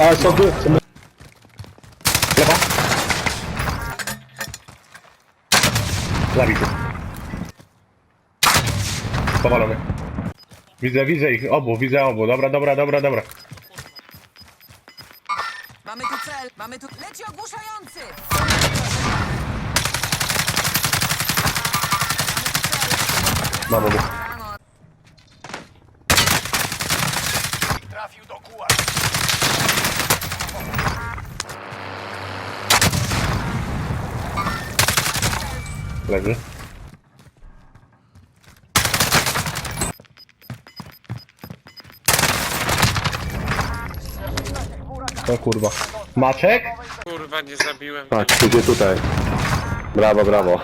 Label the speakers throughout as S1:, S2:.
S1: A, są tu. Lewa. Zabity. Powalony. Widzę, widzę ich, obu, widzę obu. Dobra, dobra, dobra, dobra.
S2: Mamy tu cel, mamy tu... Leci ogłuszający!
S1: Mam obu.
S2: Rano.
S1: Leży. O kurwa. Maczek?
S3: Kurwa, nie zabiłem.
S4: Tak, idzie tutaj. Brawo, brawo.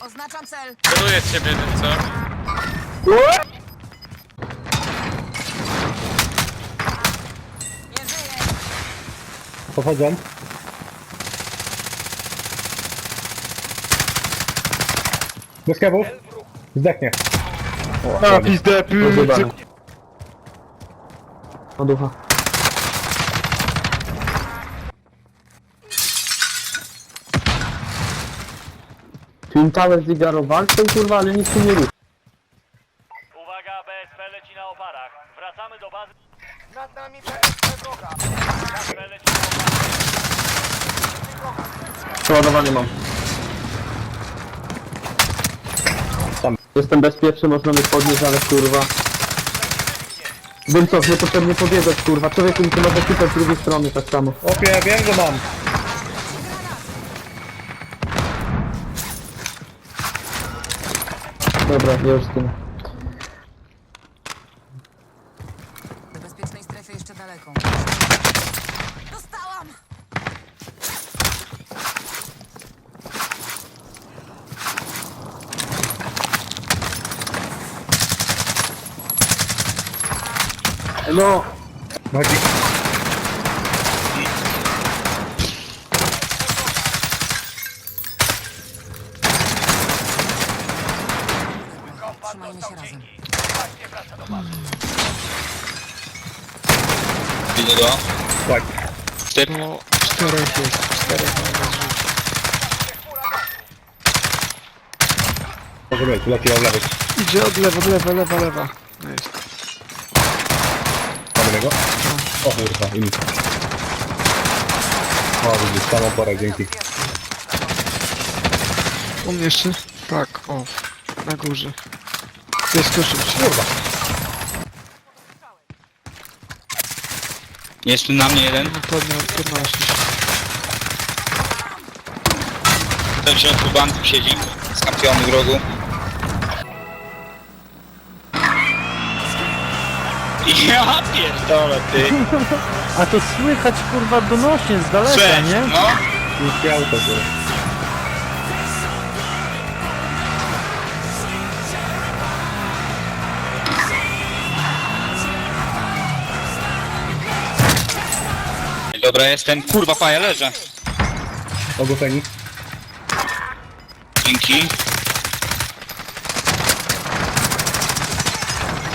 S2: Oznaczam cel.
S3: Celuję ciebie, no co?
S2: Nie żyje.
S1: Pochodzą. Bez kewów. Zdechnie.
S4: A, pizdę, pizdę.
S5: Oducha. Twin Tower zigarowali ten kurwa, ale nic tu nie ruszy.
S6: Uwaga, BSP leci na oparach. Wracamy do bazy. Nad nami BSP wroga. BSP leci na
S5: Przeładowanie mam.
S1: Tam.
S5: Jestem bezpieczny, można mnie podnieść, ale kurwa. Bym co, niepotrzebnie pobiegać kurwa. Człowieku mi ma ekipę z drugiej strony tak samo.
S1: Opie, wiem, że mam.
S5: Dobra, już z tym. No,
S1: Chodzi.
S2: Trzymajmy się razem.
S7: Idę go.
S1: Tak.
S7: Cztery.
S3: No, czterech jest. Czterech.
S1: Może być, leci od lewej.
S3: Idzie od lewa, od lewa, lewa, lewa. No jest.
S1: O kurwa, im. O, widzisz, samą porę, dzięki.
S3: U mnie jeszcze? Tak, o. Na górze. Zeskoczył się.
S1: Kurwa.
S7: Jest tu na mnie jeden.
S3: No podniał, podnosi się.
S7: Ten w środku banku siedzi. Skampiony w rogu. Ja pierdolę, ty.
S5: a to słychać kurwa donośnie z daleka,
S7: Cześć,
S5: nie?
S7: no.
S1: Już auto, kurwa.
S7: Dobra, jestem. Kurwa, faja, leżę.
S1: Ogłuszeni.
S7: Dzięki.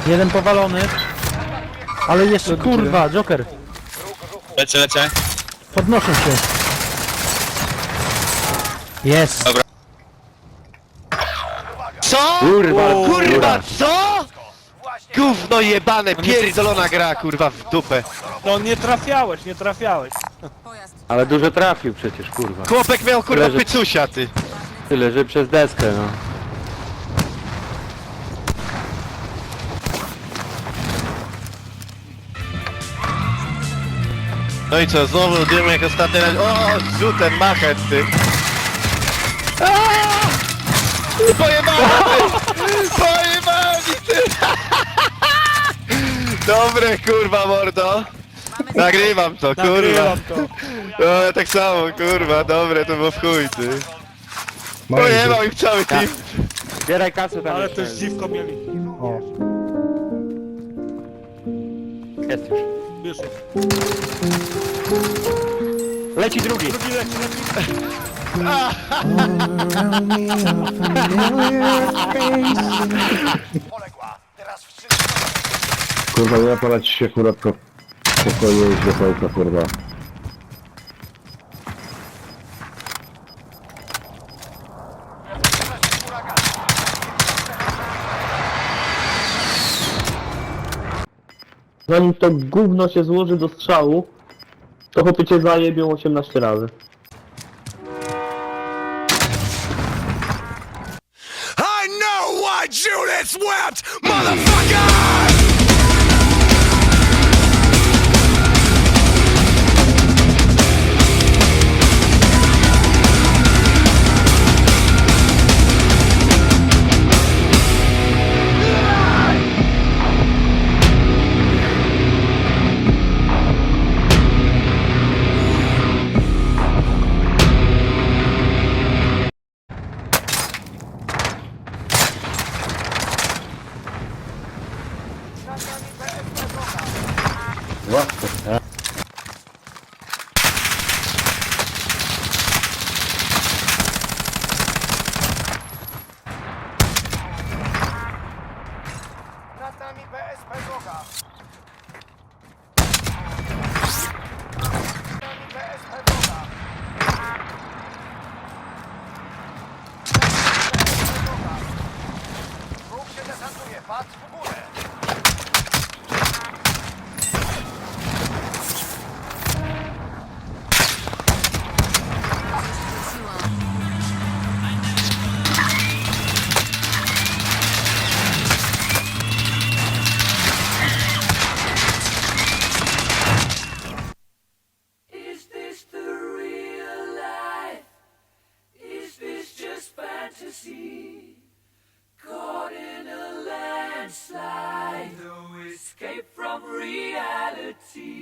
S5: Jeden powalony. Ale jeszcze, kurwa, Joker.
S7: Lecę, lecę.
S5: Podnoszę się. Jest.
S7: Dobra.
S4: Co? Kurwa, kurwa, co? Gówno jebane, pierdolona gra, kurwa, w dupę.
S8: No nie trafiałeś, nie trafiałeś.
S5: Ale dużo trafił przecież, kurwa.
S4: Chłopek miał, kurwa,
S5: Leży.
S4: pycusia, ty.
S5: Tyle, że przez deskę, no.
S4: No i co, znowu dymy jak ostatni raz. O, rzutem, machet, ty. Aaaa! Pojebany, ty! Ty! Dobre, kurwa, mordo. Nagrywam to, kurwa.
S8: Nagrywam to.
S4: No, ja tak samo, kurwa, dobre, to było w chuj, ty. Pojebał ich cały team.
S5: Zbieraj kasę tam
S8: Ale też dziwko mieli.
S1: O.
S5: Jest już.
S8: Bierz ich.
S5: Leci drugi.
S8: Drugi leci, leci.
S5: Kurwa, nie napalać się akurat w pokoju z zapałka, kurwa. Zanim to gówno się złoży do strzału, to chłopie cię zajebią 18 razy.
S9: I know why Julius wept, motherfucker!
S6: Nad nami BSP wroga. Nad nami BSP wroga. Wróg się desantuje, patrz w górę.
S10: A